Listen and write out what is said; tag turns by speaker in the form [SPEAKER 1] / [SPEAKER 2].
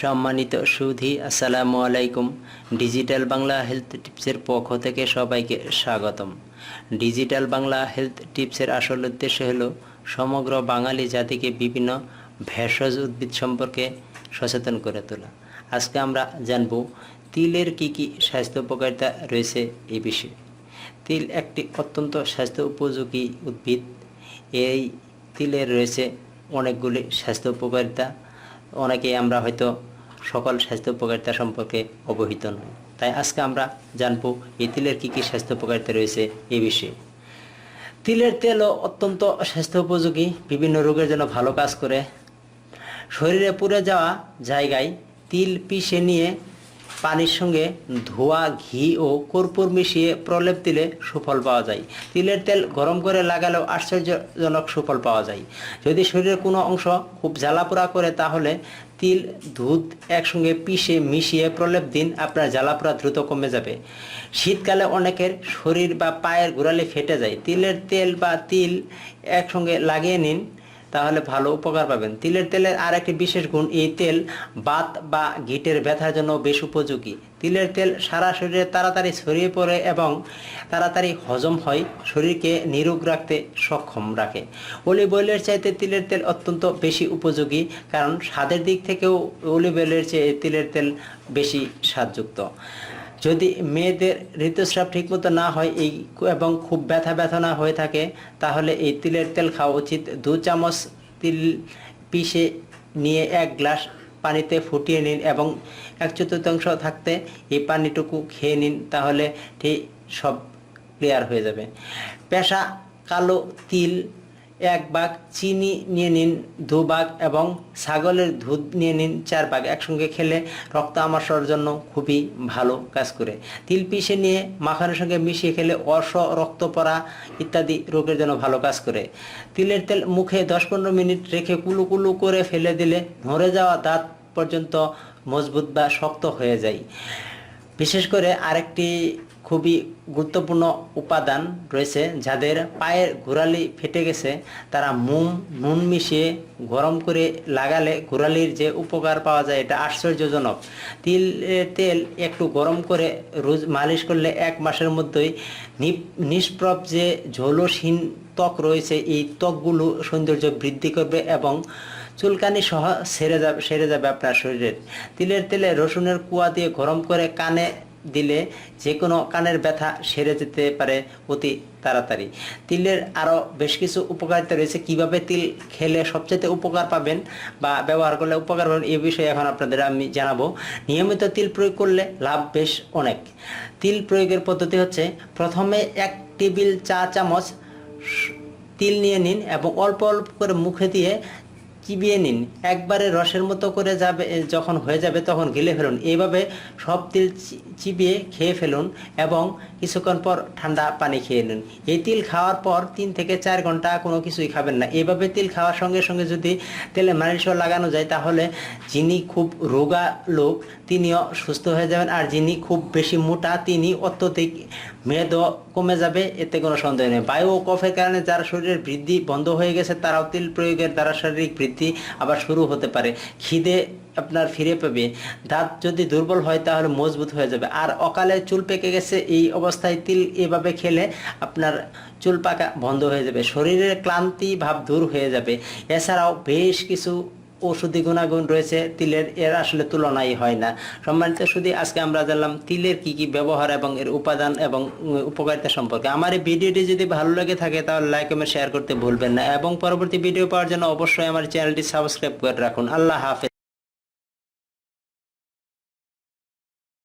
[SPEAKER 1] সম্মানিত সুধী, আসসালামু আলাইকুম। ডিজিটাল বাংলা হেলথ টিপসের পক্ষ থেকে সবাইকে স্বাগতম। ডিজিটাল বাংলা হেলথ টিপসের আসল উদ্দেশ্য হল সমগ্র বাঙালি জাতিকে বিভিন্ন ভেষজ উদ্ভিদ সম্পর্কে সচেতন করে তোলা। আজকে আমরা জানব তিলের কি কি স্বাস্থ্য উপকারিতা রয়েছে এই বিষয়ে। তিল একটি অত্যন্ত স্বাস্থ্য উপযোগী উদ্ভিদ। এই তিলের রয়েছে অনেকগুলি স্বাস্থ্য উপকারিতা। অনেকেই আমরা হয়তো সকল স্বাস্থ্য উপকারিতা সম্পর্কে অবহিত নয়। তাই আজকে আমরা জানব এই তিলের কী কী স্বাস্থ্য উপকারিতা রয়েছে এ বিষয়ে। তিলের তেলও অত্যন্ত স্বাস্থ্য উপযোগী, বিভিন্ন রোগের জন্য ভালো কাজ করে। শরীরে পুড়ে যাওয়া জায়গায় তিল পিষে নিয়ে পানির সঙ্গে ধোয়া, ঘি ও কর্পূর মিশিয়ে প্রলেপ দিলে সুফল পাওয়া যায়। তিলের তেল গরম করে লাগালেও আশ্চর্যজনক সুফল পাওয়া যায়। যদি শরীরের কোনো অংশ খুব জ্বালাপোড়া করে, তাহলে তিল, দুধ একসঙ্গে পিষে মিশিয়ে প্রলেপ দিন, আপনার জ্বালাপোড়া দ্রুত কমে যাবে। শীতকালে অনেকের শরীর বা পায়ের গোড়ালি ফেটে যায়। তিলের তেল বা তিল একসঙ্গে লাগিয়ে নিন। তাহলে ভালো উপকার পাবেন। তিলের তেলের আর একটি বিশেষ গুণ, এই তেল বাত বা গিটের ব্যথার জন্য বেশ উপযোগী। তিলের তেল সারা শরীরে তাড়াতাড়ি ছড়িয়ে পড়ে এবং তাড়াতাড়ি হজম হয়, শরীরকে নিরোগ রাখতে সক্ষম রাখে। অলিভ অয়েলের চাইতে তিলের তেল অত্যন্ত বেশি উপযোগী, কারণ স্বাদের দিক থেকেও অলিভ অয়েলের চেয়ে তিলের তেল বেশি স্বাদযুক্ত। যদি মেয়েদের ঋতুস্রাব ঠিকমতো না হয়, এই এবং খুব ব্যথা ব্যথা না হয়ে থাকে, তাহলে এই তিলের তেল খাওয়া উচিত। দু চামচ তিল পিষে নিয়ে এক গ্লাস পানিতে ফুটিয়ে নিন এবং এক চতুর্থাংশ থাকতে এই পানিটুকু খেয়ে নিন, তাহলে ঠিক সব ক্লিয়ার হয়ে যাবে। পেশা কালো তিল এক ভাগ চিনি নিয়ে নিন, দু ভাগ, এবং ছাগলের দুধ নিয়ে নিন, চার ভাগ। একসঙ্গে খেলে রক্ত আমাশার জন্য খুবই ভালো কাজ করে। তিল পিষে নিয়ে মাখানের সঙ্গে মিশিয়ে খেলে অস, রক্ত পড়া ইত্যাদি রোগের জন্য ভালো কাজ করে। তিলের তেল মুখে দশ পনেরো মিনিট রেখে কুলু কুলু করে ফেলে দিলে ধরে যাওয়া দাঁত পর্যন্ত মজবুত বা শক্ত হয়ে যায়। বিশেষ করে আরেকটি খুবই গুরুত্বপূর্ণ উপাদান রয়েছে যাদের পায়ের গোড়ালি ফেটে গেছে। তারা মোম, নুন মিশিয়ে গরম করে লাগালে গোড়ালির যে উপকার পাওয়া যায় এটা আশ্চর্যজনক। তিল তেল একটু গরম করে রোজ মালিশ করলে এক মাসের মধ্যেই নিষ্প্রভ যে ঝোলসহীন ত্বক রয়েছে, এই ত্বকগুলো সৌন্দর্য বৃদ্ধি করবে এবং চুলকানি সহ সেরে যাবে সেরে যাবে আপনার শরীরের তিলের তেলে রসুনের কুয়া দিয়ে গরম করে কানে দিলে যে কোনো কানের ব্যথা সেরে যেতে পারে অতি তাড়াতাড়ি। তিলের আরও বেশ কিছু উপকারিতা রয়েছে। কীভাবে তিল খেলে সবচেয়ে উপকার পাবেন বা ব্যবহার করলে উপকার পাবেন, এ বিষয়ে এখন আপনাদের আমি জানাব। নিয়মিত তিল প্রয়োগ করলে লাভ বেশ অনেক। তিল প্রয়োগের পদ্ধতি হচ্ছে, প্রথমে এক টেবিল চা চামচ তিল নিয়ে নিন এবং অল্প অল্প করে মুখে দিয়ে চিবিয়ে নিন। একবারে রসের মতো করে যাবে যখন হয়ে যাবে তখন গিলে ফেলুন। এইভাবে সব তিল চিবিয়ে খেয়ে ফেলুন এবং কিছুক্ষণ পর ঠান্ডা পানি খেয়ে নিন। এই তিল খাওয়ার পর তিন থেকে চার ঘণ্টা কোনো কিছুই খাবেন না। এইভাবে তিল খাওয়ার সঙ্গে সঙ্গে যদি তেলে মালিশও লাগানো যায়, তাহলে যিনি খুব রোগা লোক, তিনিও সুস্থ হয়ে যাবেন। আর যিনি খুব বেশি মোটা, তিনি অত্যধিক মেদও কমে যাবে, এতে কোনো সন্দেহ নেই। বায়ু ও কফের কারণে যার শরীরের বৃদ্ধি বন্ধ হয়ে গেছে তারাও তিল প্রয়োগের দ্বারা শারীরিক বৃদ্ধি আবার শুরু হতে পারে। খিদে আপনার ফিরে পাবে। দাঁত যদি দুর্বল হয়, তাহলে মজবুত হয়ে যাবে। আর অকালে চুল পেকে গেছে, এই অবস্থায় তিল এভাবে খেলে আপনার চুল পাকা বন্ধ হয়ে যাবে। শরীরের ক্লান্তি ভাব দূর হয়ে যাবে। এছাড়াও বেশ কিছু ঔষধি গুণাগুণ রয়েছে, তিলের এর আসলে তুলনাই হয় না। সম্মানিত শুধু আজকে আমরা জানলাম তিলের কি কি ব্যবহার এবং এর উপাদান এবং উপকারিতা সম্পর্কে। আমার এই ভিডিওটি যদি ভালো লেগে থাকে তাহলে লাইক এবং শেয়ার করতে ভুলবেন না। এবং পরবর্তী ভিডিও পাওয়ার জন্য অবশ্যই আমার চ্যানেলটি সাবস্ক্রাইব করে রাখুন। আল্লাহ হাফেজ।